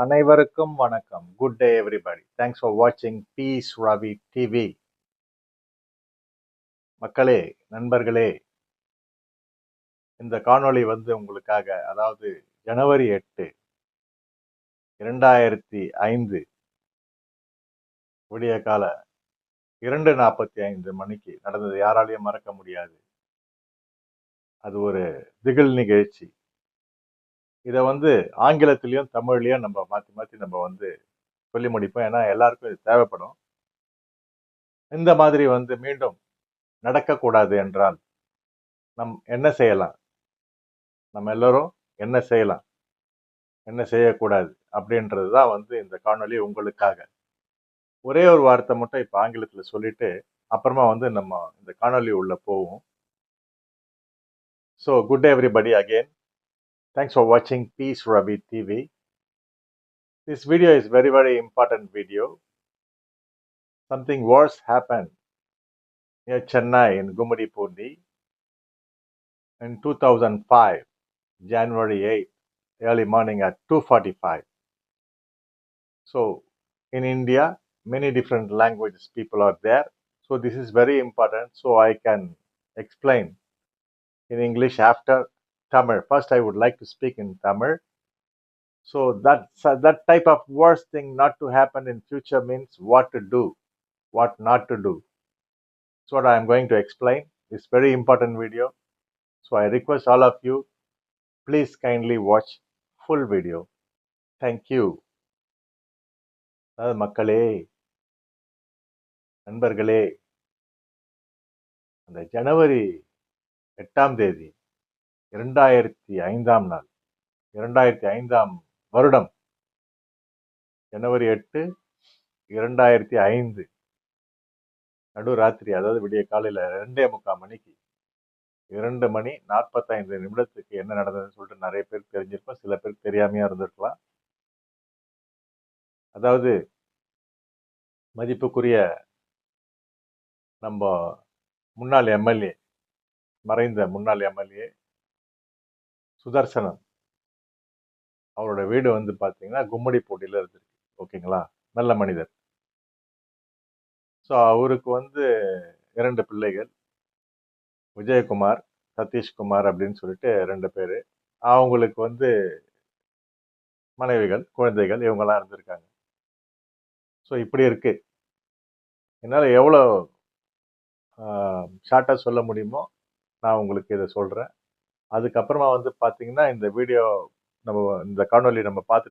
அனைவருக்கும் வணக்கம். Good day everybody thanks for வாட்சிங் பீஸ் ரவி டிவி மக்களே நண்பர்களே இந்த காணொளி வந்து உங்களுக்காக அதாவது ஜனவரி எட்டு இரண்டாயிரத்தி ஐந்து விடிய கால இரண்டு நாற்பத்தி ஐந்து மணிக்கு நடந்தது. யாராலையும் மறக்க முடியாது. அது ஒரு திகில் நிகழ்ச்சி. இதை வந்து ஆங்கிலத்திலையும் தமிழ்லையும் நம்ம மாற்றி மாற்றி நம்ம வந்து சொல்லி முடிப்போம். ஏன்னா எல்லாருக்கும் இது தேவைப்படும். இந்த மாதிரி வந்து மீண்டும் நடக்கக்கூடாது என்றால் நம் என்ன செய்யலாம்? நம்ம எல்லோரும் என்ன செய்யலாம்? என்ன செய்யக்கூடாது? அப்படின்றது தான் வந்து இந்த காணொலி உங்களுக்காக. ஒரே ஒரு வார்த்தை மட்டும் இப்போ ஆங்கிலத்தில் சொல்லிட்டு அப்புறமா வந்து நம்ம இந்த காணொளி உள்ள போவோம். So good day everybody again Thanks for watching Peace Ravi TV. This video is very very important video. Something worse happened near Chennai in Gumadipundi in 2005, January 8, early morning at 2:45. So in India, many different languages people are there. So this is very important. So I can explain in English after Tamil. First, I would like to speak in Tamil. So that so that type of worst thing not to happen in future means what to do, what not to do. That's what I am going to explain. It's very important video. So I request all of you, please kindly watch full video. Thank you. அதாவது மக்களே நண்பர்களே அந்த ஜனவரி எட்டாம் தேதி இரண்டாயிரத்தி ஐந்தாம் நாள். இரண்டாயிரத்தி ஐந்தாம் வருடம். ஜனவரி எட்டு இரண்டாயிரத்தி ஐந்து. நடு ராத்திரி அதாவது விடிய காலையில் ரெண்டே முக்கால் மணிக்கு. இரண்டு மணி நாற்பத்தைந்து நிமிடத்துக்கு என்ன நடந்ததுன்னு சொல்லிட்டு நிறைய பேர் தெரிஞ்சிருக்கும் சில பேர் தெரியாமையா இருந்திருக்கலாம். அதாவது மதிப்புக்குரிய நம்ம முன்னாள் எம்எல்ஏ மறைந்த முன்னாள் எம்எல்ஏ சுதர்சனம். அவரோட வீடு வந்து பார்த்தீங்கன்னா கும்மடி போட்டியில் இருந்திருக்கு. ஓகேங்களா? நல்ல மனிதர். ஸோ அவருக்கு வந்து இரண்டு பிள்ளைகள். விஜயகுமார் சதீஷ்குமார் அப்படின்னு சொல்லிட்டு ரெண்டு பேர். அவங்களுக்கு வந்து மனைவிகள் குழந்தைகள் இவங்கெல்லாம் இருந்திருக்காங்க. ஸோ இப்படி இருக்கு. என்னால் எவ்வளோ ஷார்ட்டாக சொல்ல முடியுமோ நான் உங்களுக்கு இதை சொல்கிறேன் அதுக்கப்புறமா வந்து பார்த்தீங்கன்னா இந்த வீடியோ நம்ம இந்த காணொலி நம்ம பார்த்து